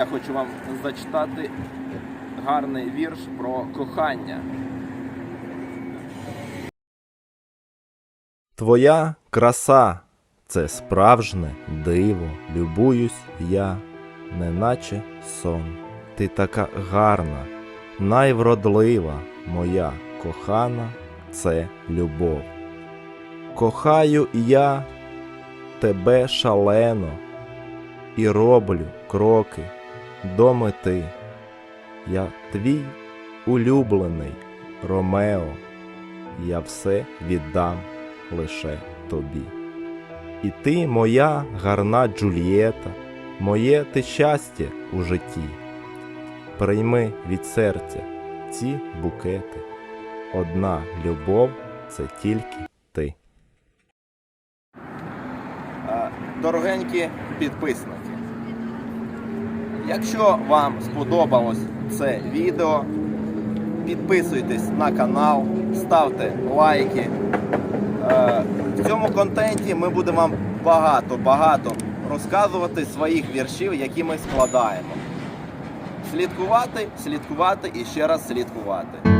Я хочу вам зачитати гарний вірш про кохання. Твоя краса це справжнє диво, любуюсь я, неначе сон. Ти така гарна, найвродлива, моя кохана, це любов. Кохаю я тебе шалено і роблю кроки до мети. Я твій улюблений Ромео, я все віддам лише тобі. І ти моя гарна Джульєта, моє ти щастя у житті. Прийми від серця ці букети. Одна любов це тільки ти. Дорогенькі підписники. Якщо вам сподобалось це відео, підписуйтесь на канал, ставте лайки. Е, В цьому контенті ми будемо вам багато-багато розказувати своїх віршів, які ми складаємо. Слідкувати, слідкувати і ще раз слідкувати.